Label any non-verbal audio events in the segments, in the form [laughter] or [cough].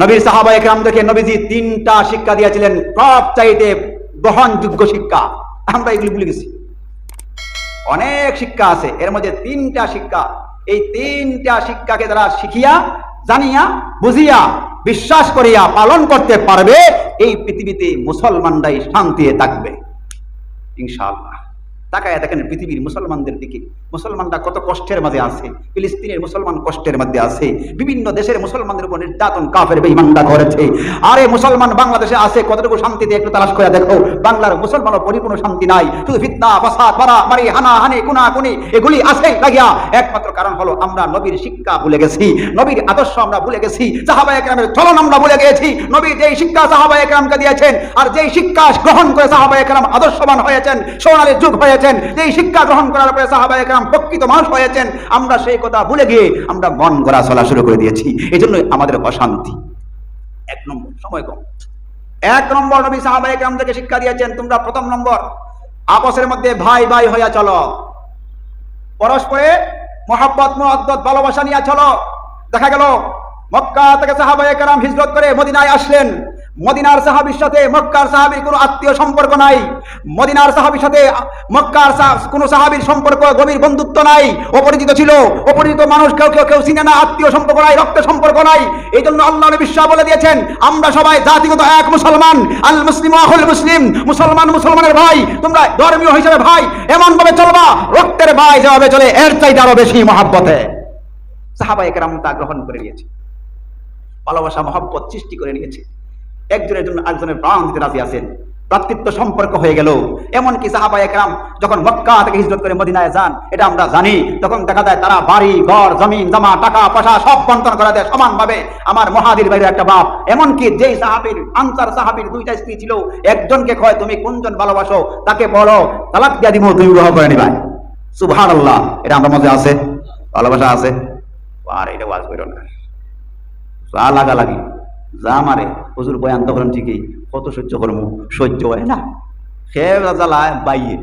নবীর সাহাবা একরাম দেখে নবীজি তিনটা শিক্ষা দিয়েছিলেন, সব চাইতে গ্রহণযোগ্য শিক্ষা। আমরা এগুলি ভুলে গেছি। অনেক শিক্ষা আছে, এর মধ্যে তিনটা শিক্ষা। এই তিনটা শিক্ষাকে যারা শিখিয়া, জানিয়া, বুঝিয়া, বিশ্বাস করিয়া পালন করতে পারবে, এই পৃথিবীতে মুসলমানরাই শান্তিতে থাকবে। ইনশাআল্লাহ। তাকায় দেখেন পৃথিবীর মুসলমানদের দিকে মুসলমানরা কত কষ্টের মাঝে আছে, ফিলিস্তিনের মুসলমান কষ্টের মধ্যে আছে, বিভিন্ন দেশের মুসলমানদের উপর নির্যাতন কাফের বেঈমানরা করেছে। আরে মুসলমান বাংলাদেশে আছে, কতটুকু শান্তিতে একটু তালাশ করে দেখো। বাংলার মুসলমানও পরিপূর্ণ শান্তি নাই, শুধু ফিতনা, ফাসাদ মারা মারি হানা হানি কুনা কুনি এগুলি আছে লাগিয়া। একমাত্র কারণ হলো আমরা নবীর শিক্ষা ভুলে গেছি, নবীর আদর্শ আমরা ভুলে গেছি সাহাবা একরামের চলন আমরা ভুলে গেছি নবীর যেই শিক্ষা সাহাবা একরামকে দিয়েছেন আর যেই শিক্ষা গ্রহণ করে সাহাবা একরাম আদর্শবান হয়েছেন, সোনালী যুগ হয়েছেন, যেই শিক্ষা গ্রহণ করার পরে সাহাবা একরাম প্রকৃত মানুষ হয়েছেন, আমরা সেই কথা ভুলে গিয়ে আমরা মন গড়া চলা শুরু করে দিয়েছি। এই জন্য আমাদের অশান্তি। এক নম্বর, সময় কম। এক নম্বর নবী সাহাবাহিক আমাদেরকে শিক্ষা দিয়েছেন, তোমরা প্রথম নম্বর, আপসের মধ্যে ভাই ভাই হইয়া চলো। পরস্পরে মহাব্বত মহাদ্বত ভালোবাসা নিয়ে চলো। দেখা গেল মক্কা থেকে সাহাবা একরাম হিজরত করে মদিনায় আসলেন। মদিনার সাহাবির সাথে মক্কার সাহাবির কোনো আত্মীয় সম্পর্ক নাই। মদিনার সাহাবির সাথে মক্কার কোনো সাহাবির সম্পর্ক, গভীর বন্ধুত্ব নাই, অপরিচিত ছিল। অপরিচিত মানুষ কেউ কেউ কেউ চিনে না, আত্মীয় সম্পর্ক নাই রক্তের সম্পর্ক নাই। এই জন্য আল্লাহ বিশ্বাস বলে দিয়েছেন, আমরা সবাই জাতিগত এক মুসলমান, আল মুসলিম আহুল মুসলিম। মুসলমান মুসলমানের ভাই, তোমরা ধর্মীয় হিসেবে ভাই এমন ভাবে চলবা, রক্তের ভাই যেভাবে চলে, এর চাইতে আরও বেশি মহাব্বতে। সাহাবা একরাম তা গ্রহণ করে নিয়েছে। ভালোবাসা, মহব্বত সৃষ্টি করে নিয়েছে। একজনের জন্য আরেকজনের প্রাণ দিতে রাজি আছেন। ভ্রাতৃত্ব সম্পর্ক হয়ে গেল। এমনকি সাহাবা একরাম যখন মক্কা থেকে হিজরত করে মদিনায় যান, এটা আমরা জানি, তখন দেখা যায় তারা বাড়ি, ঘর, জমিন, জমা, টাকা, পয়সা সব বন্টন করা দেয় সমানভাবে। আমার মহাদির বাইরে একটা বাপ। এমনকি যেই সাহাবির, আনসার সাহাবির দুইটা স্ত্রী ছিল, একজনকে কয়, তুমি কোনজন ভালোবাসো? তাকে বলো, তালাক দিয়া দিব তুমি বিবাহ করে নিবাই। সুভান আল্লাহ এটা আমার মধ্যে আছে, ভালোবাসা আছে। আর এটা ওয়াজ করো না। যা লাগালাগি যা মারে হুজুর বয়ান তো করেন ঠিকই, কত সহ্য করব সহ্য হয় না। সে জ্বালায় বাইয়ে,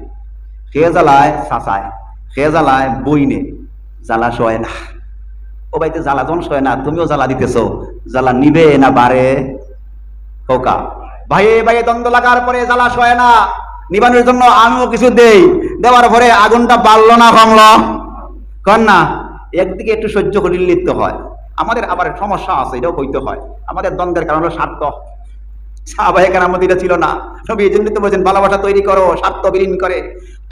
সে জ্বালায় চাচায়, সে জ্বালায় বইনে। জ্বালা সয় না। ও বাইতে জ্বালা যখন সয় না, তুমিও জ্বালা দিতেছ। জ্বালা নিবে না বারে কোকা, ভাইয়ে ভাইয়ে দ্বন্দ্ব লাগার পরে জ্বালা সয় না। নিবানোর জন্য আমিও কিছু দেই। দেওয়ার পরে আগুনটা বাড়লো না কমলো কর না একদিকে একটু সহ্য করে লিপ্ত হয়। আমাদের আবার সমস্যা আছে, এটাও হইতে হয়। আমাদের দ্বন্দ্বের কারণ হলো স্বার্থ। আমাদের এটা ছিল না। নবী এই জন্যই তো বলছেন, ভালোবাসা তৈরি করো, স্বার্থ বিলীন করে।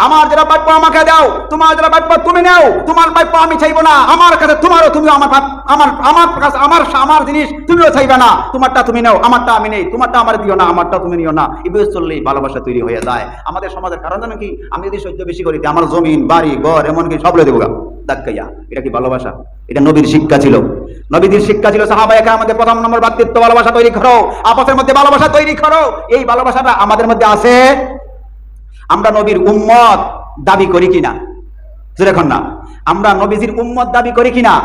আমার যারা আমাকে দাও, তোমার যারা তুমি তোমার আমি চাইব না। আমার কাছে তোমারও তুমি আমার আমার আমার কাছে আমার আমার জিনিস তুমিও চাইবে না। তোমারটা তুমি নাও, আমারটা আমি নেই। তোমারটা আমার দিও না, আমারটা তুমি নিও না। এভাবে চললেই ভালোবাসা তৈরি হয়ে যায়। আমাদের সমাজের কারণ জানো কি? আমি যদি সহ্য বেশি করি আমার জমিন, বাড়ি, ঘর, এমনকি সব লয়ে দেবো এটা কি ভালোবাসা? এটা নবীর শিক্ষা ছিল। নবীদের শিক্ষা ছিল সাহাবা আমাদের প্রথম নম্বর বাক্তিত্ব ভালোবাসা তৈরি করো। আপসের মধ্যে ভালোবাসা তৈরি করো। এই ভালোবাসাটা আমাদের মধ্যে আছে। আমরা নবীর উম্মত দাবি করি কিনা? যেরকম না। আমরা নবীজির উম্মত দাবি করি কিনা?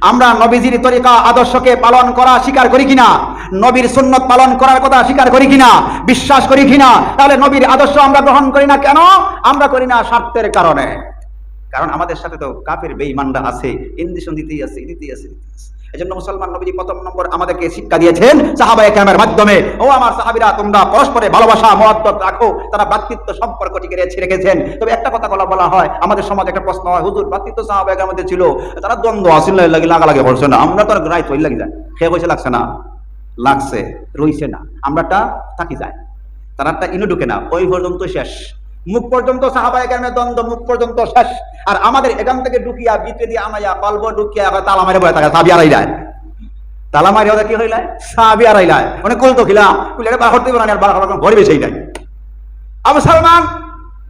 আমরা নবীজির তরিকা, আদর্শকে পালন করা স্বীকার করি কিনা? নবীর সুন্নত পালন করার কথা স্বীকার করি কিনা? বিশ্বাস করি কিনা? তাহলে নবীর আদর্শ আমরা গ্রহণ করি না কেন? আমরা করি না স্বার্থের কারণে। কারণ আমাদের সাথে তো কাপের বেঈমানরা আছে ইন্দিশন আছে দিতেই আছে আছে। এজন্য মুসলমান নবীজি প্রথম নম্বর আমাদেরকে শিক্ষা দিয়েছেন সাহাবা মাধ্যমে। ও আমার সাহাবিরা, তোমরা পরস্পরে ভালোবাসা রাখো, তারা রেখে রেখেছেন। তবে একটা কথা বলা বলা হয়, আমাদের সমাজে একটা প্রশ্ন হয়, হুজুর, ভ্রাতৃত্ব সাহাবা মধ্যে ছিল, তারা দ্বন্দ্ব আসিল লাগি লাগা লাগে করছে না, আমরা তো রাইত হইল লাগি যায়? সে কইছে লাগছে না, লাগছে, রইছে না, আমরাটা থাকি যায়। তারাটা ইনু ঢুকে না, ওই পর্যন্ত শেষ। মুখ পর্যন্ত সাহাবা একরামের দ্বন্দ্ব, মুখ পর্যন্ত শেষ। আর আমাদের এখান থেকে ঢুকিয়া বিতে দিয়ে আমাইয়া পালব, ঢুকিয়া তালা মারে বয়ে থাকে, সাবি যায় তালা মারি ওদের কি হইলায়? সাবি আড়াই যায় মানে কুল তো খিলা কুলের বার করতে পারে আর বার করার বেশি যায় আবু সালমান,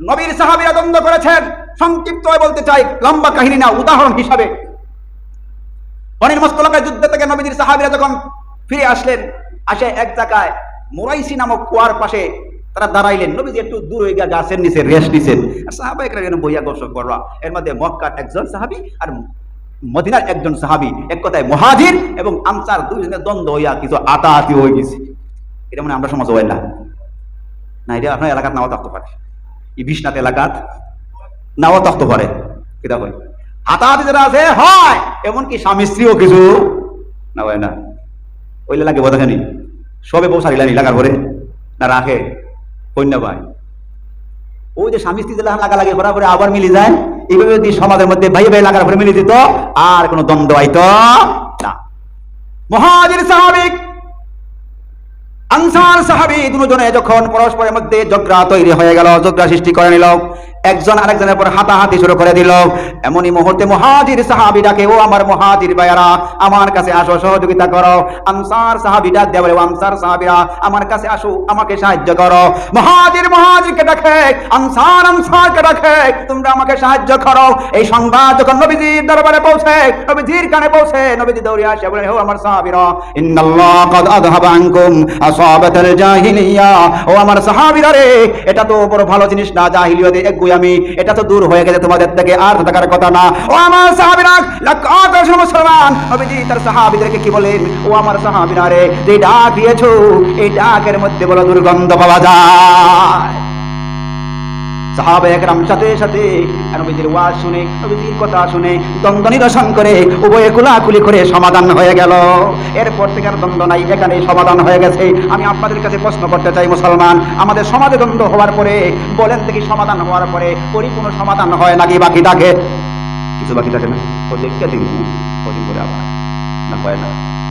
নবীর সাহাবিরা দ্বন্দ্ব করেছেন। সংক্ষিপ্ত বলতে চাই, লম্বা কাহিনী না, উদাহরণ হিসাবে। বনির মস্তলকায় যুদ্ধ থেকে নবীদের সাহাবিরা যখন ফিরে আসলেন, আসে এক জায়গায় মোরাইসি নামক কুয়ার পাশে তারা দাঁড়াইলেন। নবীজি একটু দূর হয়ে গিয়ে গাছের নিচে রেস্ট যেন বইয়া গোসল করবা এর মধ্যে মক্কার একজন সাহাবি আর মদিনার একজন সাহাবি। এক কথায় মহাজির এবং আনসার দুইজনের দ্বন্দ্ব হইয়া কিছু আতাআতি হয়ে গেছে। এটা মানে আমরা সমাজ হয় না। না, এটা আপনার এলাকাত নাও থাকতে পারে এই বিশ্বনাথ এলাকাত নাও থাকতে পারে এটা হয় হাতাহাতি যারা আছে, হয়। এমনকি স্বামী স্ত্রীও কিছু না হয় না। ওইলে লাগে বোঝাখানি সবে বউ সারিলানি, লাগার পরে। না, রাখে। কন্যা ভাই। ওই যে স্বামী স্ত্রী লাগা লাগে করার পরে আবার মিলে যায়, এইভাবে যদি সমাজের মধ্যে ভাই ভাই লাগার পরে মিলে দিত, আর কোনো দ্বন্দ্ব আইত না। মহাজির সাহাবিক, আনসার সাহাবি দুজনে যখন পরস্পরের মধ্যে ঝগড়া তৈরি হয়ে গেল, ঝগড়া সৃষ্টি করে নিল একজন আরেকজনের পর হাতাহাতি শুরু করে দিল। এমনই মুহূর্তে মহাজির সাহাবি ডাকে, ও আমার মহাজির ভাইয়ারা, আমার কাছে আসো, সহযোগিতা করো। আনসার সাহাবি ডাক দেওয়া বলে আনসার সাহাবিরা, আমার কাছে আসো, আমাকে সাহায্য করো। মহাজির মহাজিরকে ডাকে, আনসার আনসারকে ডাকে, তোমরা আমাকে সাহায্য করো। এই সংবাদ যখন নবীজির দরবারে পৌঁছে, নবীজির কানে পৌঁছে, নবীজি দৌড়ে আসে, বলে ও আমার সাহাবিরা, ইন্নাল্লাহ কদ আযহাবা আনকুম আসাবাতাল জাহিলিয়া। ও আমার সাহাবিরা রে, এটা তো বড় ভালো জিনিস না, জাহিলিয়াতে এক আমি, এটা তো দূর হয়ে গেছে তোমাদের থেকে, আর থাকার কথা না। ও আমার সাহাবীরা লাকাত মুসলমান। নবীজি তার সাহাবীদেরকে কি বলেন? ও আমার সাহাবীরা রে, যে ডাক দিয়েছ, এই ডাকের মধ্যে বলো দুর্গন্ধ পাওয়া যায়। সাথে সাথে নবীজির ওয়াজ শুনে, নবীজির কথা শুনে দ্বন্দ্ব নিরসন করে উভয়ে কুলাকুলি করে সমাধান হয়ে গেল। এরপর থেকে আর দ্বন্দ্ব নাই এখানে সমাধান হয়ে গেছে। আমি আপনাদের কাছে প্রশ্ন করতে চাই, মুসলমান, আমাদের সমাজে দ্বন্দ্ব হওয়ার পরে, বলেন দেখি সমাধান হওয়ার পরে পরিপূর্ণ সমাধান হয় নাকি বাকি থাকে? কিছু বাকি থাকে না? দিন কদিন আবার। না হয় না?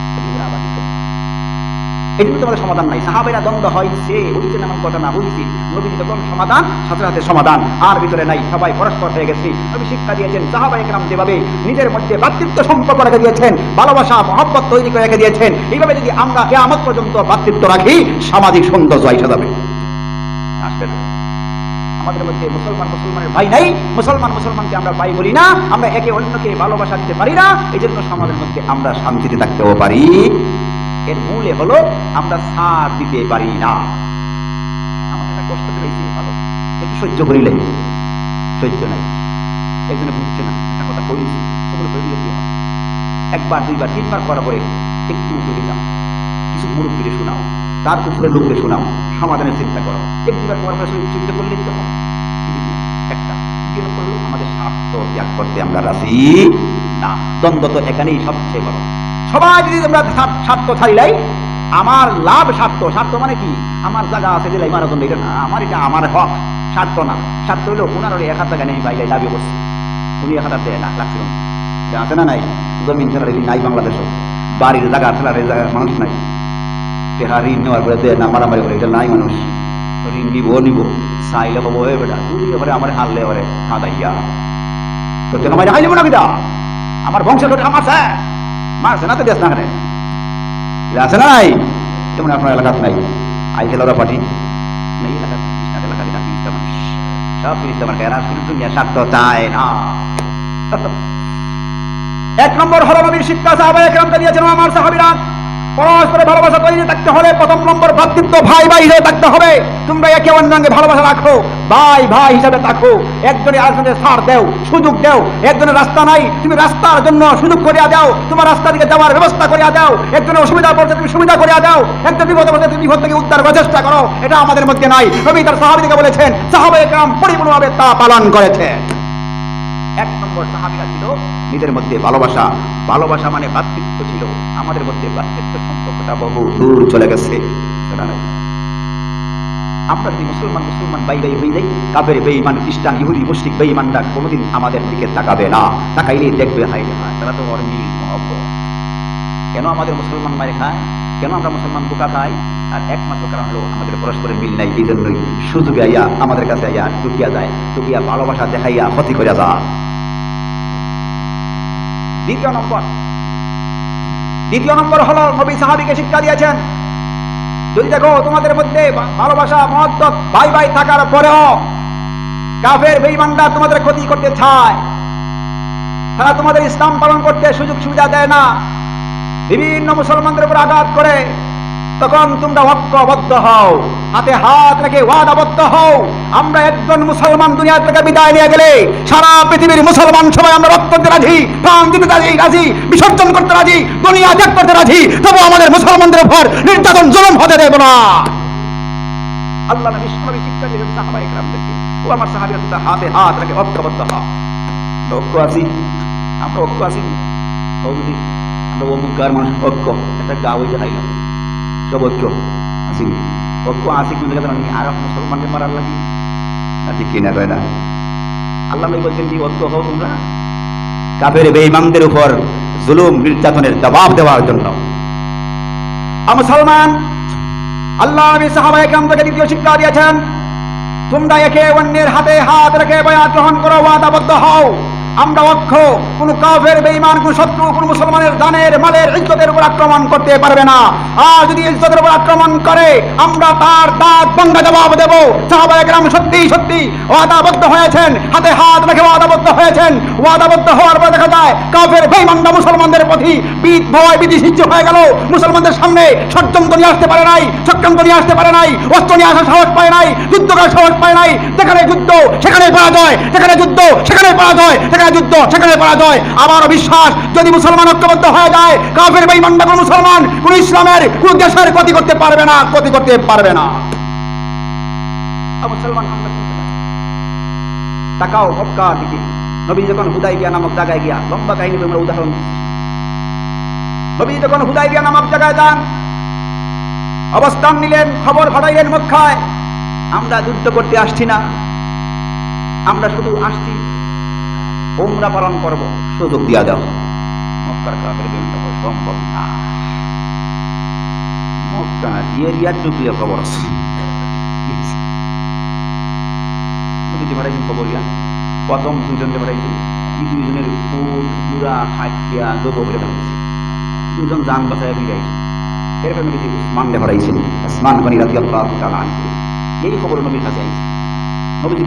জন্য তোমাদের সমাধান নাই। সাহাবেরা দ্বন্দ্ব হয়েছে হইছে না, এমন কথা না হইছে। নবীজি যখন সমাধান সাথে সাথে সমাধান, আর ভিতরে নাই। সবাই পরস্পর হয়ে গেছে। নবী শিক্ষা দিয়েছেন, সাহাবা একরাম যেভাবে নিজের মধ্যে ভ্রাতৃত্ব সম্পর্ক রেখে দিয়েছেন, ভালোবাসা, মহব্বত তৈরি করে রেখে দিয়েছেন, এইভাবে যদি আমরা কে কেয়ামত পর্যন্ত ভ্রাতৃত্ব রাখি, সামাজিক সৌন্দর্য আইসা যাবে। আসবে না। আমাদের মধ্যে মুসলমান, মুসলমানের ভাই নাই। মুসলমান, মুসলমানকে আমরা ভাই বলি না। আমরা একে অন্যকে ভালোবাসা দিতে পারি না। এই জন্য সমাজের মধ্যে আমরা শান্তিতে থাকতেও পারি। এর মূলে হলো, আমরা সার দিতে পারি না। আমাকে কষ্ট ভালো সহ্য করিলে সহ্য নাই। বুঝছে না, একটা কথা করে কি? একবার, দুইবার, তিনবার পরে একটু উঠে যাও, কিছু মুরব্বীরে শোনাও, তার শোনাও, সমাধানের চিন্তা করো। এক চিন্তা তো। একটা, দ্বিতীয় নম্বর আমাদের স্বার্থ ত্যাগ করতে আমরা রাজি না। দ্বন্দ্ব তো এখানেই সবচেয়ে বড়। সবাই যদি তোমরা স্বার্থ- ছাড়িলাই আমার লাভ স্বার্থ স্বার্থ মানে কি? আমার জায়গা আছে দিলাই মারা এটা না। আমার এটা আমার হক। স্বার্থ না। স্বার্থ হলো ওনার ওই এক হাত জায়গা নেই বাইরে দাবি করছে। উনি এক হাত দেয় না লাগছিল। আছে না নাই? জমিন ছাড়া রেডি নাই বাংলাদেশও বাড়ির জায়গা ছাড়া এই জায়গার মানুষ নাই। টেহা ঋণ নেওয়ার পরে দেয় না, মারামারি করে। এটা নাই মানুষ। ঋণ নিব নিব। চাইলে হব এ বেটা। তুই এবারে আমার হারলে এবারে কাঁদাইয়া। তো তুই আমার হাইলে না বিদা আমার লোক মারছে। মারছে না তো দেশ না কেন আছে না নাই? তেমন আপনার এলাকাত নাই। আই খেলারা পার্টি। নেই এলাকার কৃষ্ণার এলাকার এটা ফিরিস্তা মানুষ। সব ফিরিস্তা মানুষ। এরা শুধু দুনিয়া স্বার্থ চায় না। [laughs] এক নম্বর হলো নবীর শিক্ষা সাহাবা একরামকে দিয়েছেন আমার সাহাবিরা। পরস্পরে ভালোবাসা তৈরি থাকতে হলে প্রথম নম্বর ভ্রাতৃত্ব ভাই ভাই হিসেবে থাকতে হবে। তোমরা একে অন্যকে ভালোবাসা রাখো, ভাই ভাই হিসেবে থাকো। একজনে আরেকজনের ছাড় দেও, সুযোগ দেও। একজনের রাস্তা নাই, তুমি রাস্তার জন্য সুযোগ করিয়া দাও। তোমার রাস্তা দিকে যাওয়ার ব্যবস্থা করিয়া দাও। একজনের অসুবিধা পড়ছে, তুমি সুবিধা করিয়া দাও। একজন বিপদ পড়ছে, তুমি বিপদ থেকে উদ্ধার করার চেষ্টা করো। এটা আমাদের মধ্যে নাই। নবী তার সাহাবিদিকে বলেছেন সাহাবে একরাম পরিপূর্ণভাবে তা পালন করেছে। এক নম্বর সাহাবিরা ছিল নিজের মধ্যে ভালোবাসা। ভালোবাসা মানে ভাতৃত্ব ছিল। আমাদের মধ্যে ভাতৃত্ব সম্পর্কটা বহু দূর চলে গেছে। আমরা যদি মুসলমান মুসলমান বাই বাই হয়ে যাই কাবের বেইমান খ্রিস্টান, ইহুদি মুসলিক বেইমানরা কোনোদিন আমাদের দিকে তাকাবে না। তাকাইলেই দেখবে হাই তারা তো অর্মিল মহব্বত। কেন আমাদের মুসলমান মারে খায়? কেন আমরা মুসলমান বোকা খাই? আর একমাত্র কারণ হলো আমাদের পরস্পরের মিল নাই এই জন্যই সুযোগে আইয়া আমাদের কাছে আইয়া টুকিয়া যায়, টুকিয়া ভালোবাসা দেখাইয়া ক্ষতি করে যায়। দ্বিতীয় নম্বর। দ্বিতীয় নম্বর হলো নবী সাহাবিকে শিক্ষা দিয়েছেন, যদি দেখো তোমাদের মধ্যে ভালোবাসা, মহব্বত ভাই ভাই থাকার পরেও কাফের বেঈমানরা তোমাদের ক্ষতি করতে চায়, তারা তোমাদের ইসলাম পালন করতে সুযোগ সুবিধা দেয় না বিভিন্ন মুসলমানদের উপর আঘাত করে, তখন তোমরা ঐক্যবদ্ধ হও, হাতে হাত রেখে ওয়াদাবদ্ধ হও। আমরা একজন মুসলমান দুনিয়া থেকে বিদায় নিয়ে গেলে সারা পৃথিবীর মুসলমান সবাই আমরা রক্ত দিতে রাজি, প্রাণ দিতে রাজি রাজি, বিসর্জন করতে রাজি, দুনিয়া ত্যাগ করতে রাজি। তবু আমাদের মুসলমানদের উপর নির্যাতন জলম হতে দেব না। আল্লাহ নবী নবী শিক্ষা দিয়েছেন সাহাবায়ে কেরামদেরকে ও আমার সাহাবীরা তোমরা হাতে হাত রেখে ঐক্যবদ্ধ হও। ঐক্য আছি আমরা ঐক্য আছি ও অমুকার মানুষ ঐক্য একটা গা ওই দেখাইলাম সব ঐক্য আসিনি। ঐক্য আসি কোন জায়গাতে মানে আর মুসলমানকে মারার লাগি। না ঠিক কিনা কয় না। আল্লাহ বলছেন, কি ঐক্য হও তোমরা? কাফের বেঈমানদের উপর জুলুম, নির্যাতনের জবাব দেওয়ার জন্য। মুসলমান, আল্লাহ সাহাবায়ে দ্বিতীয় শিক্ষা দিয়েছেন, তোমরা একে অন্যের হাতে হাত রেখে গ্রহণ করো, ওয়াদাবদ্ধ হও। আমরা অক্ষ, কোন কাফের, বেঈমান, কোন শত্রু, কোন মুসলমানের জানের মালের, ইজ্জতের উপর আক্রমণ করতে পারবে না। আর যদি ইজ্জতের উপর আক্রমণ করে, আমরা তার দাঁত বঙ্গা জবাব দেব। সাহাবায়ে কেরাম সত্যি সত্যি ওয়াদাবদ্ধ হয়েছেন, হাতে হাত রেখে ওয়াদাবদ্ধ হয়েছেন। ওয়াদাবদ্ধ হওয়ার পর দেখা যায়, কাফের, বেঈমানরা মুসলমানদের প্রতি বিদ ভয় বিধি সিদ্ধ হয়ে গেল। মুসলমানদের সামনে ষড়যন্ত্র নিয়ে আসতে পারে নাই চক্রান্ত নিয়ে আসতে পারে নাই, অস্ত্র নিয়ে আসার সাহস পায় নাই, যুদ্ধ করার সাহস পায় নাই। যেখানে যুদ্ধ, সেখানে পরাজয়, যেখানে যুদ্ধ, সেখানে পরাজয় যেখানে যুদ্ধ, সেখানে পরাজয়। আমারও বিশ্বাস, যদি মুসলমান ঐক্যবদ্ধ হয়ে যায়, কাফের বেঈমানরা কোনো মুসলমান, কোন ইসলামের, কোন দেশের ক্ষতি করতে পারবে না, ক্ষতি করতে পারবে না। মুসলমান? তাকাও দিকে নবী যখন হুদাই নামক জায়গায় গিয়া, লম্বা কাহিনী তোমরা উদাহরণ। নবী যখন হুদাই গিয়া নামক জায়গায় যান, অবস্থান নিলেন, খবর ঘটাইলেন মক্কায়। আমরা যুদ্ধ করতে আসছি না। আমরা শুধু আসছি ওমরা পালন করব। সুযোগ দিয়া দাও। মক্কার কাফের সম্ভব না। খবর আছে। প্রথম দুজনকে দুইজনের হাইয়া লোভ করে দুজন যান বাঁচায় পাঠাইছেন উসমান গনি রাজি আল্লাহ এই খবর নবীর কাছে আইছে।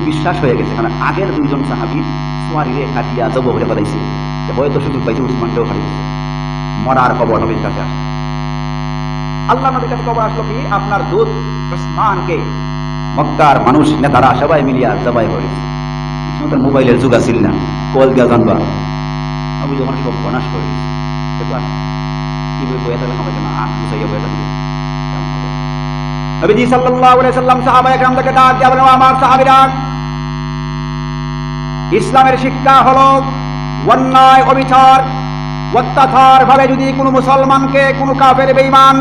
বিশ্বাস হয়ে গেছে, কারণ আগের দুইজন সাহাবি সোয়ারিরে কাটিয়া জব ফেলাইছে যে হয়তো সুযোগ পাইছে উসমানকেও হারিয়েছে মরার খবর নবীর কাছে আসে। আল্লাহ নবীর কাছে খবর আসলো কি? আপনার দূত উসমানকে মক্কার মানুষ, নেতারা সবাই মিলিয়া জবাই করেছে। তো মোবাইলের যুগ আসিল না, কল দিয়া জানবা নবী যখন সব বনাশ করে দিয়েছে এবার কি বই বইয়া থাকলে আমাকে না আখ বুঝাইয়া বইয়া থাকলে নবীজি সাল্লাল্লাহু আলাইহি সাল্লাম সাহাবায়ে কেরামকে ডাক দিয়া বলেন আমার সাহাবীরা ইসলামের শিক্ষা হল অন্যায়, অবিচার। অত্যাচার ভাবে যদি কোনো মুসলমানকে, কোনো কাফের বেইমান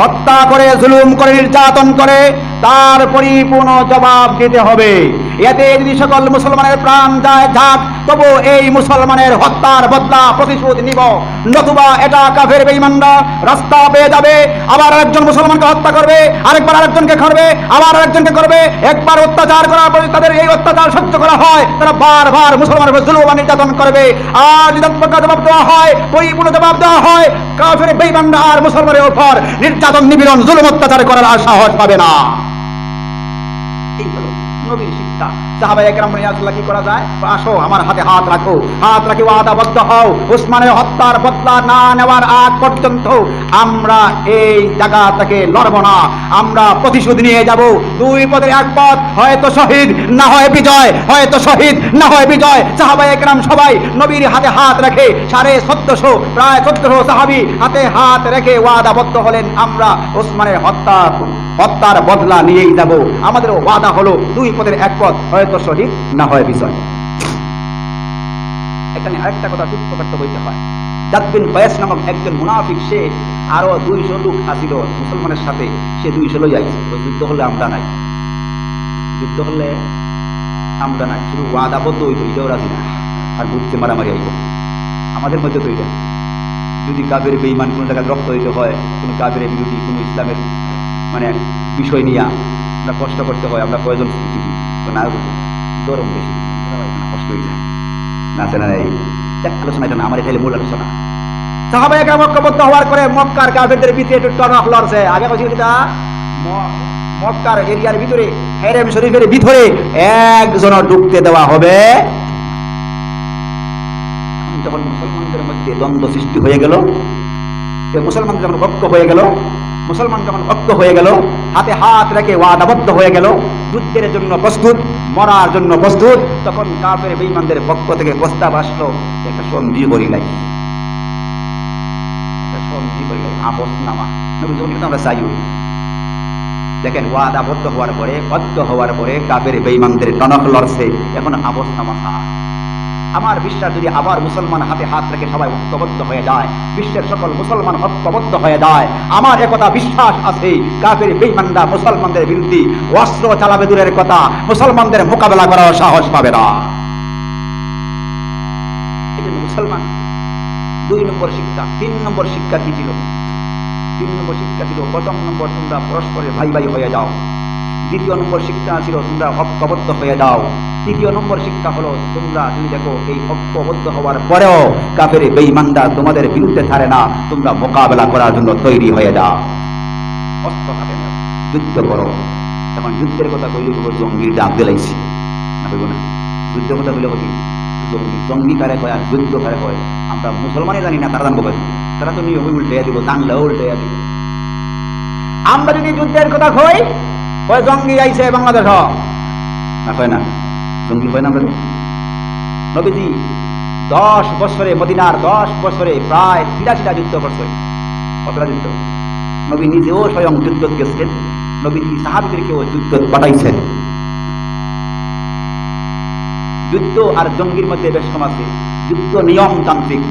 হত্যা করে, জুলুম করে, নির্যাতন করে, তার পরিপূর্ণ জবাব দিতে হবে। এতে যদি সকল মুসলমানের প্রাণ যায় যাক তবু এই মুসলমানের হত্যার বদলা প্রতিশোধ নিব। নতুবা এটা কাফের বেঈমানরা রাস্তা পেয়ে যাবে, আবার আরেকজন মুসলমানকে হত্যা করবে, আরেকবার আরেকজনকে করবে আবার আরেকজনকে করবে। একবার অত্যাচার করার পরে তাদের এই অত্যাচার সহ্য করা হয়, তারা বারবার মুসলমানের উপর জুলুম নির্যাতন করবে। আর যদি আত্মকা জবাব দেওয়া হয়, পরিপূর্ণ জবাব দেওয়া হয়, কাফের বেঈমানরা আর মুসলমানের উপর নির্যাতন, নিপীড়ন, জুলুম, অত্যাচার করার আর সাহস পাবে না। নবীর শিক্ষা। সাহাবাই একরাম রাসূলুল্লাহ, কি করা যায়? আসো, আমার হাতে হাত রাখো। হাত রাখি ওয়াদাবদ্ধ হও। উসমানের হত্যার বদলা না নেওয়ার আগ পর্যন্ত আমরা এই জায়গা থেকে লড়ব না। আমরা প্রতিশোধ নিয়ে যাব। দুই পদের এক পথ হয়তো শহীদ, না হয় বিজয়, হয়তো শহীদ, না হয় বিজয়। সাহাবাই একরাম সবাই নবীর হাতে হাত রেখে। সাড়ে চোদ্দশো প্রায় চোদ্দশো সাহাবি হাতে হাত রেখে ওয়াদাবদ্ধ হলেন। আমরা ওসমানের হত্যা হত্যার বদলা নিয়েই যাব। আমাদের ওয়াদা হলো, দুই পদের এক পথ হয়তো শহীদ না হয় বিজয়। এখানে আরেকটা কথা যুক্ত করতে হইতে হয় কয়েস নামক একজন মুনাফিক, সে আরও দুইশো লোক আসিল মুসলমানের সাথে। সে দুইশো তো যুদ্ধ হলে আমরা নাই। যুদ্ধ হলে আমরা নাই। শুধু ওয়াদাবদ্ধ আর বুঝতে মারামারি আইব আমাদের মধ্যে তো এটা। যদি কাবের বেইমান কোনো জায়গায় রক্ত হইতে হয়, কোনো কাবের বিরোধী, কোনো ইসলামের মানে বিষয় নিয়ে আমরা কষ্ট করতে হয়, আমরা শিখি না বুঝি গরম বেশি। কষ্ট হয়ে যায়। না আছে না এই দেখ আলোচনা এটা আমার এখানে মূল আলোচনা ঐক্যবদ্ধ হওয়ার করে মক্কার কাফেরদের ভিতরে একটু টনক লড়ছে। আগে এটা মক্কার এরিয়ার ভিতরে হেরেম শরীফের ভিতরে একজন ঢুকতে দেওয়া হবে। যখন মুসলমানদের মধ্যে দ্বন্দ্ব সৃষ্টি হয়ে গেল সে মুসলমান যখন ঐক্য হয়ে গেল মুসলমান যখন ঐক্য হয়ে গেল, হাতে হাত রেখে ওয়াদাবদ্ধ হয়ে গেল, যুদ্ধের জন্য প্রস্তুত, মরার জন্য প্রস্তুত, তখন কাফের বেঈমানদের পক্ষ থেকে প্রস্তাব আসলো একটা সন্ধি করিলাই একটা সন্ধি চাই দেখেন, ওয়াদাবদ্ধ হওয়ার পরে বদ্ধ হওয়ার পরে কাফের বেঈমানদের টনক লড়ছে, এখন আপস আমার বিশ্বাস যদি আবার মুসলমান হাতে হাত রেখে সবাই ঐক্যবদ্ধ হয়ে যায়, বিশ্বের সকল মুসলমান ঐক্যবদ্ধ হয়ে যায়, আমার একথা বিশ্বাস আছে। কাফের বেইমানরা মুসলমানদের বিরুদ্ধে অস্ত্র চালাবে দূরের কথা, মুসলমানদের মোকাবেলা করার সাহস পাবে না। মুসলমান দুই নম্বর শিক্ষা, তিন নম্বর শিক্ষা কি ছিল? তিন নম্বর শিক্ষা ছিল, প্রথম নম্বর তোমরা পরস্পরের ভাই ভাই হয়ে যাও। দ্বিতীয় নম্বর শিক্ষা ছিল তোমরা ঐক্যবদ্ধ হয়ে যাও। তৃতীয় নম্বর শিক্ষা হলো, তোমরা যদি দেখো এই ঐক্যবদ্ধ হওয়ার পরেও কাফের বেঈমানরা তোমাদের বিরুদ্ধে ছাড়ে না। তোমরা মোকাবেলা করার জন্য তৈরি হয়ে যাও। অস্ত্র হাতে নাও যুদ্ধ করো। তখন যুদ্ধের কথা কইলে বলব জঙ্গির ডাক দিলাইছি না বলব না। যুদ্ধ কথা কইলে কি? জঙ্গি জঙ্গি কারে কয় আর যুদ্ধ কারে কয়? আমরা মুসলমানই জানি না তারা জানব তারা তো নিয়ম উল্টে দিব, জানলেও উল্টে দিব। আমরা যদি যুদ্ধের কথা কই ওই জঙ্গি আইছে, বাংলাদেশ না, জঙ্গি না নবীজি, দশ বছরে, মদিনার দশ বছরে প্রায় তিরাশিটা যুদ্ধ করছে। কতটা যুদ্ধ? নবী নিজেও স্বয়ং যুদ্ধ গেছেন নবী সাহাবিদেরকেও যুদ্ধ পাঠাইছেন। যুদ্ধ আর জঙ্গির মধ্যে বেশ কম আছে। যুদ্ধ নিয়মতান্ত্রিক।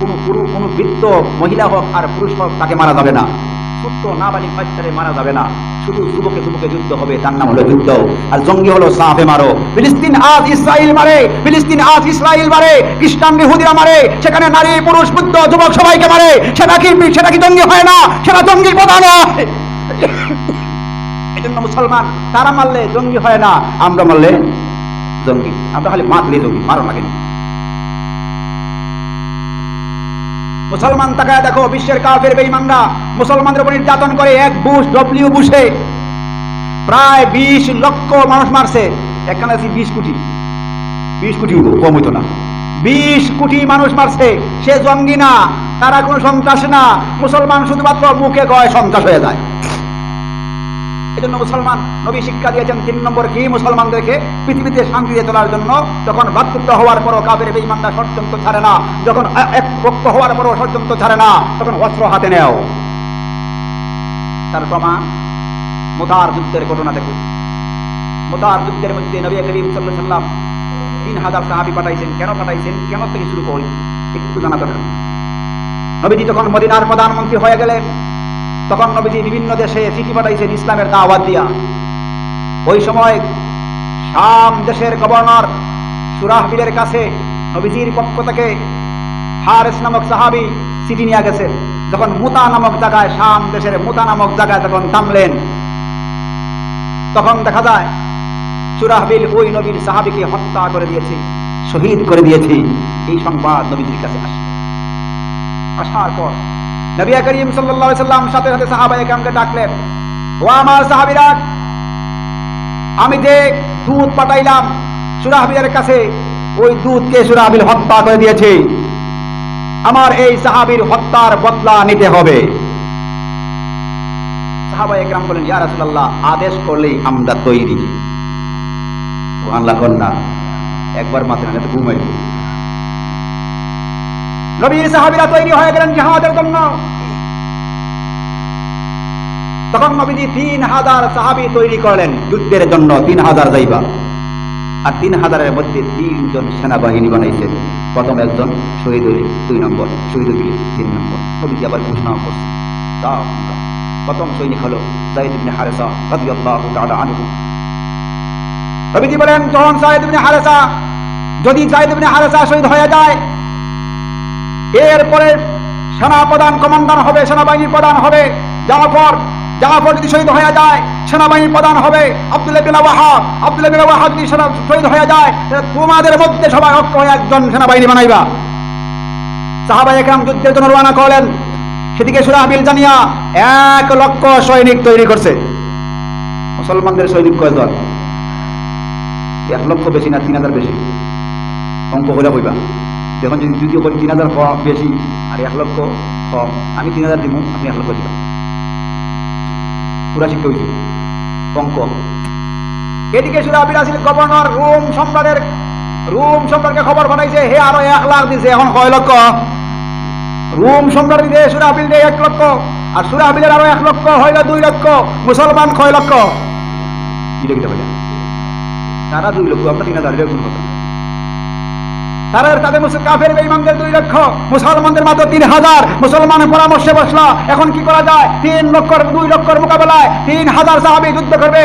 কোনো পুরুষ, কোনো বৃত্ত মহিলা হোক আর পুরুষ হোক তাকে মারা যাবে না। নাবালিক বাচ্চারে মারা যাবে না। শুধু যুবকে যুবকে যুদ্ধ হবে, তার নাম হলো যুদ্ধ। আর জঙ্গি হলো সাফে মারো। ফিলিস্তিন আজ ইসরায়েল মারে, ফিলিস্তিন আজ ইসরায়েল মারে, খ্রিস্টান ইহুদিরা মারে, সেখানে নারী, পুরুষ, বৃদ্ধ, যুবক সবাইকে মারে। সেটা কি সেটা কি জঙ্গি হয় না? সেটা জঙ্গির প্রধান। এই জন্য মুসলমান, তারা মারলে জঙ্গি হয় না। আমরা মারলে জঙ্গি। আমরা খালি মারলে জঙ্গি, মারো না কেন? মুসলমান তাকায় দেখো, বিশ্বের কাফের বেইমানরা মুসলমানদের উপর নির্যাতন করে, এক বুশ ডব্লিউ বুশে। প্রায় বিশ লক্ষ মানুষ মারছে। এখানে আছে বিশ কোটি। বিশ কোটি কম হইতো না। বিশ কোটি মানুষ মারছে। সে জঙ্গি না, তারা কোনো সন্ত্রাস না। মুসলমান শুধুমাত্র মুখে গয় সন্ত্রাস হয়ে যায়। এই জন্য মুসলমান, নবী শিক্ষা দিয়েছেন তিন নম্বর কি? মুসলমানদেরকে পৃথিবীতে শান্তিতে চলার জন্য। যখন ভাতৃত্ব হওয়ার পরও কাবের বেঈমানরা ষড়যন্ত্র ছাড়ে না। যখন এক পক্ষ হওয়ার পরও ষড়যন্ত্র ছাড়ে না। তখন অস্ত্র হাতে নেও। তার প্রমাণ, মোতার যুদ্ধের ঘটনা দেখুন। মোতার যুদ্ধের মধ্যে নবী করিম সাল্লাহ তিন হাজার সাহাবি পাঠাইছেন। কেন পাঠাইছেন? কেন থেকে শুরু করি একটু জানা দরকার। নবীজি যখন মদিনার প্রধানমন্ত্রী হয়ে গেলেন। তখন নবীজি বিভিন্ন দেশে চিঠি পাঠাইছেন ইসলামের দাওয়াত দিয়া। ওই সময় শাম দেশের গভর্নর সুরাহবিলের কাছে নবীজির পক্ষ থেকে হারেস নামক সাহাবি চিঠি নিয়ে গেছেন। যখন মুতা নামক জায়গায়, শাম দেশের মুতা নামক জায়গায় যখন থামলেন তখন দেখা যায় সুরাহবিল ওই নবীর সাহাবিকে হত্যা করে দিয়েছে, শহীদ করে দিয়েছে। এই সংবাদ নবীজির কাছে আসে। আসার পর নবী করিম সাথে সাথে ডাকলেন, ও আমার আমি যে দুধ পাঠাইলাম সুরাহবিলের কাছে, ওই দুধকে সুরাহবিল হত্যা করে দিয়েছে। আমার এই সাহাবীর হত্যার বদলা নিতে হবে। সাহাবায়ে কেরাম বলেন ইয়া রাসূলুল্লাহ, আদেশ করলেই আমরা তৈরি। সুবহানাল্লাহ একবার মাত্র না তো ঘুমাই নবীর সাহাবীরা তৈরি হয়ে গেলেন জিহাদের জন্য। তখন নবীজি তিন হাজার সাহাবি তৈরি করলেন যুদ্ধের জন্য, তিন হাজার যাইবা। আর তিন হাজারের মধ্যে তিনজন সেনাবাহিনী বানাইছেন প্রথম একজন শহীদ হইলে দুই নম্বর, শহীদ হইলে তিন নম্বর। নবীজি আবার ঘোষণা করছে। প্রথম সৈনিক হলো জাইদ ইবনে হারেসা রাদিয়াল্লাহু তাআলা আনহু। নবীজি বলেন, যখন জাইদ ইবনে হারেসা, যদি জাইদ ইবনে হারেসা শহীদ হয়ে যায় এরপরে সেনা প্রধান কমান্ডার হবে সেনাবাহিনীর প্রধান হবে জাফর জাফর যদি শহীদ হয়ে যায় সেনাবাহিনীর প্রধান হবে আব্দুল্লাহ বিন ওয়াহাব আব্দুল্লাহ বিন ওয়াহাব যদি শহীদ হয়ে যায় তোমাদের মধ্যে সবাই ঐক্য হয়ে একজন সেনাবাহিনী বানাইবা। সাহাবাই একরাম যুদ্ধের জন্য রওনা করলেন। সেদিকে সুরাহবিল জানিয়া এক লক্ষ সৈনিক তৈরি করছে। মুসলমানদের সৈনিক কয়জন? এক লক্ষ বেশি না তিন হাজার বেশি? অঙ্ক হলে হইবা। দেখুন যদি দ্বিতীয় করি তিন হাজার কম বেশি, আর এক লক্ষ কম আমি তিন হাজার দিব, আপনি এক লক্ষ দিবেন। পুরা শিক্ষা অঙ্ক। এদিকে সুরাবির আসিল গভর্নর রোম সম্রাটের, রোম সম্রাটকে খবর পাঠাইছে, হে আরও এক লাখ দিছে, এখন কয় লক্ষ? রোম সম্রাট দিতে সুরাবিল দিয়ে এক লক্ষ, আর সুরাবিলের আরও এক লক্ষ হইল দুই লক্ষ? মুসলমান কয় লক্ষ? তারা দুই লক্ষ, আমরা তিন হাজার কথা তারা তাদের মুসলিম কাফের বেঈমানদের দুই লক্ষ, মুসলমানদের মাত্র তিন হাজার। মুসলমানের পরামর্শে বসল, এখন কি করা যায়? তিন লক্ষর, দুই লক্ষর মোকাবেলায় তিন হাজার সাহাবি যুদ্ধ করবে।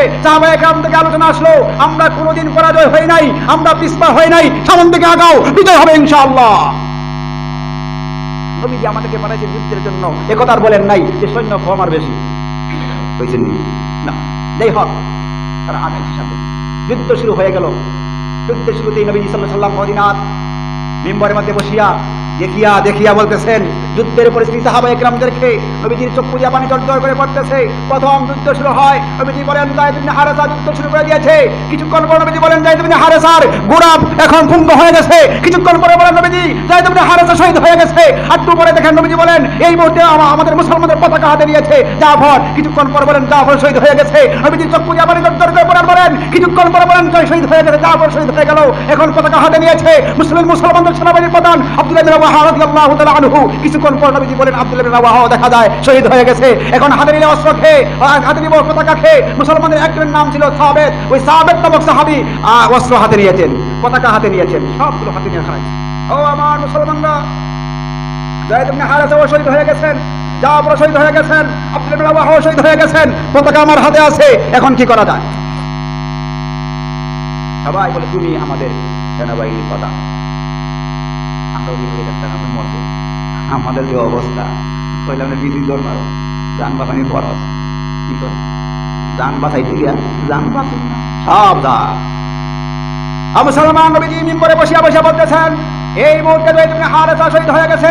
একরাম থেকে আলোচনা আসলো, আমরা কোনোদিন পরাজয় হই নাই, আমরা পিসপা হই নাই, সামন থেকে আগাও, বিজয় হবে ইনশাআল্লাহ। আমাদেরকে পাঠাইছেন যুদ্ধের জন্য। বলেন নাই যে সৈন্য কম আর বেশি। হয়েছেন না? যাই হোক, তারা আগাইছে যুদ্ধ শুরু হয়ে গেল। যুদ্ধের শুরুতেই নবীজি সাল্লাহ সাল্লাম মদিনাথ মিম্বরের মধ্যে বসিয়া দেখিয়া দেখিয়া বলতেছেন যুদ্ধের পরিস্থিতি সাহাবা একরামদেরকে নবীজির চক্ষু দিয়া পানি জর্জর করে পড়তেছে। প্রথম যুদ্ধ শুরু হয়, নবীজি বলেন তুমি হারেসা যুদ্ধ শুরু করে দিয়েছে। কিছুক্ষণ পর নবীজি বলেন তুমি হারেসার গোড়াপ এখন ভঙ্গ হয়ে গেছে। কিছুক্ষণ পরে বলেন নবীজি তুমি হারেসা শহীদ হয়ে গেছে। একটু পরে দেখেন নবীজি বলেন, এই মুহূর্তে আমাদের মুসলমানদের পতাকা হাতে নিয়েছে, জাফর। কিছুক্ষণ পর বলেন, জাফর শহীদ হয়ে গেছে। নবীজি চক্ষু দিয়া পানি জর্জর করে পড়ার বলেন, কিছুক্ষণ পরে বলেন শহীদ হয়ে গেছে, জাফর শহীদ হয়ে গেল। এখন পতাকা হাতে নিয়েছে, মুসলিম মুসলমানদের সেনাবাহিনীর প্রধান আব্দুল্লাহ আনহু। কিছুক্ষণ পর নবীজি বলেন আব্দুল্লাহ বিন দেখা যায়, শহীদ হয়ে গেছে। এখন হাতে নিলে অস্ত্র খেয়ে, আর হাতে নিব পতাকা খেয়ে মুসলমানদের একজনের নাম ছিল সাবেত ওই সাবেত নামক সাহাবী অস্ত্র হাতে নিয়েছেন, পতাকা হাতে নিয়েছেন, সবগুলো হাতে নিয়ে খারাপ ও আমার মুসলমানরা জায়েদ ইবনে হারেসা শহীদ হয়ে গেছেন, জাফর শহীদ হয়ে গেছেন আব্দুল্লাহ বিন শহীদ হয়ে গেছেন, পতাকা আমার হাতে আছে, এখন কি করা যায়? সবাই বলে, তুমি আমাদের সেনাবাহিনীর কথা। আমরা আমাদের যে অবস্থা কইলাম না দৌড় মারো যান বাঁচানি খরচ কি করে যান গিয়া যান সব মুসলমান নবীজি মিম্বরে বসিয়া বসিয়া বলতেছেন, এই মুহূর্তে শহীদ হয়ে গেছে,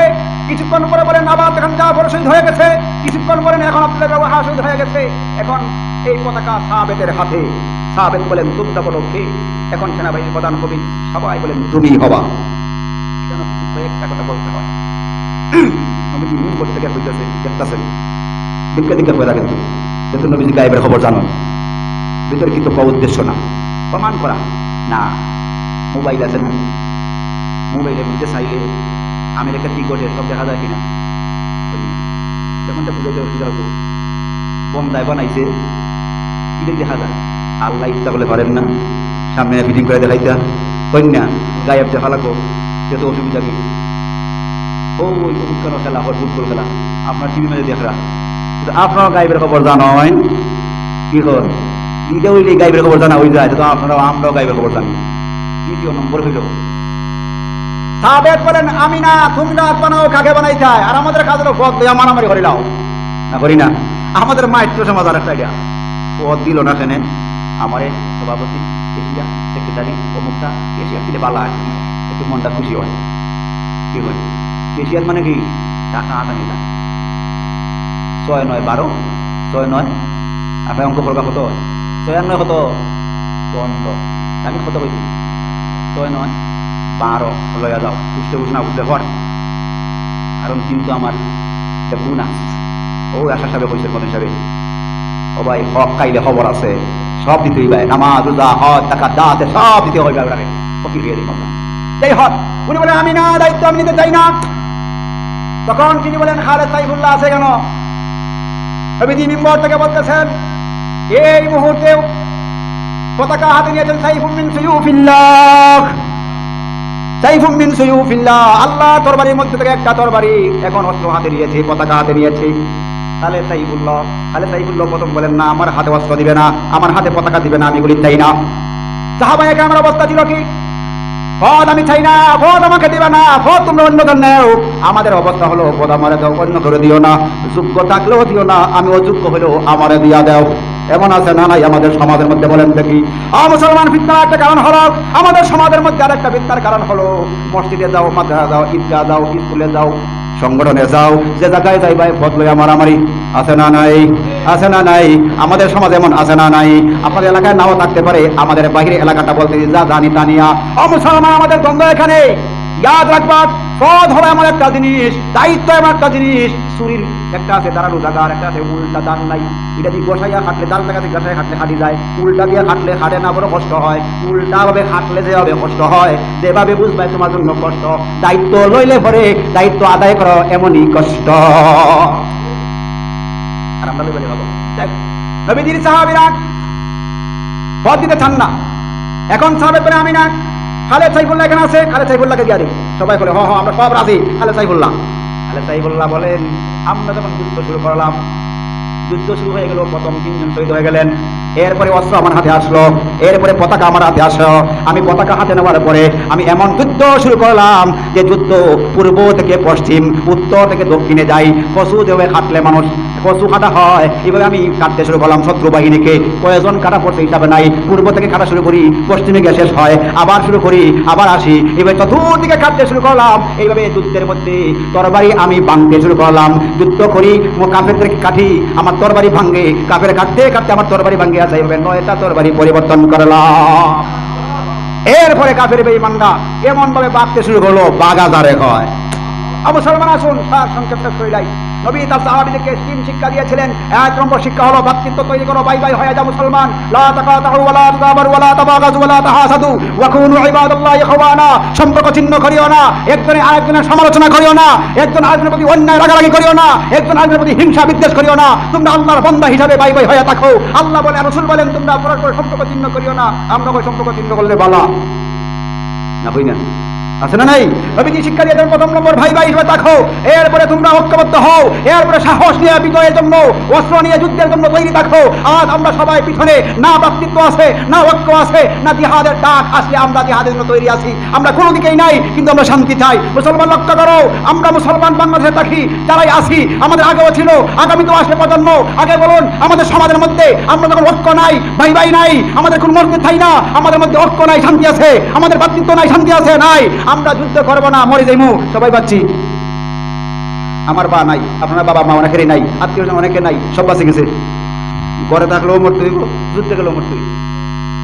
কিছুক্ষণ পরে বলেন আবার এখন জাফর শহীদ হয়ে গেছে, কিছুক্ষণ এখন রাওয়াহা শহীদ হয়ে গেছে, এখন এই পতাকা সাবেতের হাতে সাবেত বলেন তোমরা বলো কে এখন সেনাবাহিনীর প্রধান কবি সবাই বলেন তুমি হবা। কয়েকটা কথা বলতে নবীজি মিম্বর থেকে কইতেছে দেখতেছেন। দিনকে দিনকে হয়ে থাকে যেহেতু নবীজি গায়েবের খবর জানো ভিতরে কিন্তু পাওয়া উদ্দেশ্য না, প্রমাণ করা। না, মোবাইল আছে না? মোবাইলের মধ্যে চাইলে আমেরিকা কি ঘটে, সব দেখা যায় কিনা? বলি না। যখন তো বুঝাইতে অসুবিধা হতো বন্দায় বানাইছে এটাই দেখা যায়। আল্লাহ ইচ্ছা করলে পারেন না। সামনে ফিটিং করে দেখাইতা। কন্যা গায়েব দেখা লাগবো, সে তো অসুবিধা কি? ও ওই তো কেন খেলা হয় ফুটবল খেলা। আপনার টিভি মেঝে দেখরা আপনার গাইবের খবর জানেন কি কর দিতে হইলে গাইবের খবর জানা হয়ে যায়, তো আপনারা আমরাও গাইবের খবর জানি। দ্বিতীয় নম্বর হইল। সাবেক বলেন, আমি না, তুমি না বানাও কাকে বানাই চায়? আর আমাদের কাজ হলো পদ দেয়া মারামারি করি, লাও। না, করি না। আমাদের মাইত্র সমাজ আর একটা idea। পদ দিল না সেনে। আমারে সভাপতি এশিয়া সেক্রেটারি, অমুকটা এশিয়া দিলে বালা। একটু মনটা খুশি হয়। কি হয়? এশিয়ার মানে কি? টাকা আদানি না ছয় নয় বারো, ছয় নয় আপনার অঙ্ক করবা কত? ছয় নয় কত? বন্ধ আমি কত কইছি ছয় নয়, বারো। লয়া যাও। বুঝতে বুঝ না বুঝতে হর কারণ কিন্তু আমার একটা গুণ আছে। ও আশা সাহেব কইছে কোন হিসাবে ও ভাই হক খাইলে খবর আছে, সব দিতে হইবে। নামাজ, রোজা, হজ টাকা আছে সব দিতে হইবে আপনাকে। ফকির হয়ে যাই হক, উনি বলেন আমি না, দায়িত্ব আমি নিতে চাই না। তখন তিনি বলেন, খালেদ সাইফুল্লাহ আছে কেন? নবীজি মিম্বর থেকে বলতেছেন, এই মুহূর্তে পতাকা হাতে নিয়েছেন সাইফুম মিন সুয়ুফিল্লাহ। সাইফুম আল্লাহ তরবারির মধ্যে থেকে একটা তরবারি এখন অস্ত্র হাতে নিয়েছে, পতাকা হাতে নিয়েছে। তাহলে সাইফুল্লাহ তাহলে সাইফুল্লাহ প্রথম বলেন, না, আমার হাতে অস্ত্র দিবে না, আমার হাতে পতাকা দিবে না, আমি এগুলি চাই না। সাহাবায়ে আমার অবস্থা ছিল কি? পদ আমি চাই না পদ আমাকে দিবে না পদ তোমরা অন্য ধর নেও। আমাদের অবস্থা হলো পদ আমারে অন্য করে দিও না। যোগ্য থাকলেও দিও না, আমি অযোগ্য হলেও আমারে দিয়া দাও। এমন আছে না নাই আমাদের সমাজের মধ্যে বলেন দেখি। মুসলমান ফিতনার একটা কারণ হলো, আমাদের সমাজের মধ্যে আরেকটা ফিতনার কারণ হলো, মসজিদে যাও, মাদ্রাসা যাও, ঈদগাহ যাও, স্কুলে যাও। সংগঠনে যাও, যে জায়গায় যাই ভাই ভোট লইয়া মারামারি। আছে না নাই? আছে না নাই? আমাদের সমাজ এমন আছে না নাই? আপনাদের এলাকায় নাও থাকতে পারে, আমাদের বাহিরে এলাকাটা বলতে যা জানি তা নিয়া। অমুসলমান আমাদের দ্বন্দ্ব এখানে। ইয়াদ রাখবা পদ হবে আমার একটা জিনিস দায়িত্ব আমার একটা জিনিস চুরির একটা আছে দাঁড়ানো জায়গা একটা আছে উল্টা দান নাই এটা দিয়ে গোসাইয়া হাঁটলে দাঁড় জায়গাতে গোসাই হাঁটলে হাঁটি যায় উল্টা দিয়ে হাঁটলে হাঁটে না বড় কষ্ট হয় উল্টা ভাবে হাঁটলে যেভাবে কষ্ট হয় যেভাবে বুঝবাই তোমার জন্য কষ্ট দায়িত্ব লইলে পরে দায়িত্ব আদায় করো এমনই কষ্ট আর আমরা বলে ভাবো। দেখ, নবীজির সাহাবিরা, পদ দিতে চান না। এখন সাহাবে করে আমি না। খালেদ সাইফুল্লাহ এখানে আছে? খালেদ সাইফুল্লাহকে দিয়া দিই সবাই বলে হ্যাঁ হ আমরা সব রাজি। খালেদ সাইফুল্লাহ। খালেদ সাইফুল্লাহ বলেন, আমরা যখন যুদ্ধ শুরু করলাম যুদ্ধ শুরু হয়ে গেল প্রথম তিনজন শহীদ হয়ে গেলেন। এরপরে অস্ত্র আমার হাতে আসলো, এরপরে পতাকা আমার হাতে আসলো। আমি পতাকা হাতে নেওয়ার পরে আমি এমন যুদ্ধ শুরু করলাম যে যুদ্ধ পূর্ব থেকে পশ্চিম, উত্তর থেকে দক্ষিণে যাই। পশু দেবে কাটলে মানুষ পশু কাটা হয়। এভাবে আমি কাটতে শুরু করলাম শত্রু বাহিনীকে। কয়েকজন কাটা পড়ছে, হিসাবে নাই। পূর্ব থেকে কাটা শুরু করি, পশ্চিমে গিয়ে শেষ হয়। আবার শুরু করি, আবার আসি। এবার চতুর্দিকে কাটতে শুরু করলাম। এইভাবে যুদ্ধের মধ্যে তরবারি আমি ভাঙতে শুরু করলাম। যুদ্ধ করি কাফেরদেরকে কাটি আমার তরবারি ভাঙ্গে কাপের কাটতে কাটতে আমার তরবারি ভাঙ্গে আছে এইভাবে নয়টা তরবারি পরিবর্তন করলাম। এরপরে কাফের বেঈমানরা এমন ভাবে বাঁধতে শুরু করল, বাগাদারে হয় আবু সালমান, আসুন, সার সংক্ষেপটা যাই নবী তিন শিক্ষা দিয়েছিলেন। এক নম্বর শিক্ষা হলো ভ্রাতৃত্ব তৈরি করো, বাই বাই, হয়ে যাও মুসলমান। সম্পর্ক ছিন্ন করিও না। একজনে আরেকজনের সমালোচনা করিও না। একজন আরেকজনের প্রতি অন্যায় রাগারাগি করিও না। একজন আরেকজনের প্রতি হিংসা বিদ্বেষ করিও না। তোমরা আল্লাহর বান্দা হিসাবে বাই বাই হয়ে থাকো। আল্লাহ বলে, রাসূল বলেন, তোমরা পরস্পর সম্পর্ক ছিন্ন করিও না। আমরা সম্পর্ক ছিন্ন করলে বালা? না হই না। আছে না নাই? নবীজি শিক্ষা দিয়ে প্রথম নম্বর, ভাই ভাই হিসেবে থাকো এরপরে তোমরা ঐক্যবদ্ধ হও। এরপরে সাহস নিয়ে বিজয়ের জন্য, অস্ত্র নিয়ে যুদ্ধের জন্য তৈরি থাকো। আজ আমরা সবাই পিছনে, না ব্যক্তিত্ব আছে, না ঐক্য আছে, না জিহাদের ডাক আসলে আমরা জিহাদের জন্য তৈরি আছি। আমরা কোনো দিকেই নাই, কিন্তু আমরা শান্তি চাই। মুসলমান লক্ষ্য করো, আমরা মুসলমান বাংলাদেশে থাকি, যারাই আছি আমাদের আগেও ছিল আগামী তো আসবে প্রজন্ম। আগে বলুন, আমাদের সমাজের মধ্যে আমরা যখন ঐক্য নাই, ভাই ভাই নাই, আমাদের কোনো মর্মে থাই না, আমাদের মধ্যে ঐক্য নাই, শান্তি আছে। আমাদের ব্যক্তিত্ব নাই, শান্তি আছে, নাই। আমরা যুদ্ধ করব না, মরে যাইমু। সবাই পাচ্ছি আমার বা নাই, আপনার বাবা মা অনেকেরই নাই আত্মীয় অনেকে নাই, সব বাঁচে গেছে। ঘরে থাকলেও মরতে হইব, যুদ্ধে গেলেও মরতে হইব।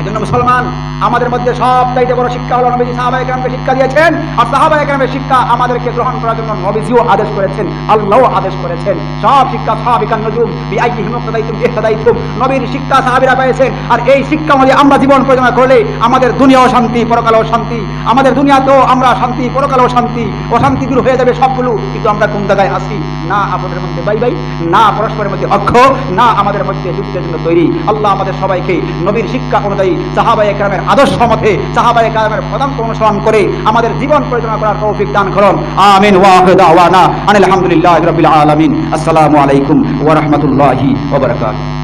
এই জন্য মুসলমান, আমাদের মধ্যে সব চাইতে বড় শিক্ষা হলো নবীজি সাহাবায়ে কেরামকে শিক্ষা দিয়েছেন। আর সাহাবায়ে কেরামের শিক্ষা আমাদেরকে গ্রহণ করার জন্য নবীজিও আদেশ করেছেন, আল্লাহও আদেশ করেছেন। সব শিক্ষা সাহাবিকান নজুম বিআইহি হিমতাদাইতুম ইহতাদাইতুম নবীর শিক্ষা সাহাবীরা পেয়েছেন। আর এই শিক্ষা অনুযায়ী আমরা জীবন পরিচালনা করলে আমাদের দুনিয়াও শান্তি, পরকালেও শান্তি। আমাদের দুনিয়াতেও আমরা শান্তি, পরকালেও শান্তি। অশান্তি দূর হয়ে যাবে সবগুলো, কিন্তু আমরা কোন জায়গায় আসি। না আমাদের মধ্যে বাই বাই, না পরস্পরের মধ্যে অক্ষ, না আমাদের মধ্যে যুদ্ধের জন্য তৈরি। আল্লাহ আমাদের সবাইকে নবীর শিক্ষা অনুযায়ী সাহাবায়ে একরামের আদর্শ মতে সাহাবাই একরামের পদাঙ্ক অনুসরণ করে আমাদের জীবন পরিচালনা করার তৌফিক দান করুন। আমিন। ওয়া আখিরু দাওয়ানা আনিল হামদুলিল্লাহি রাব্বিল আলামিন। আসসালামু আলাইকুম ওয়া বারাকাতুহু।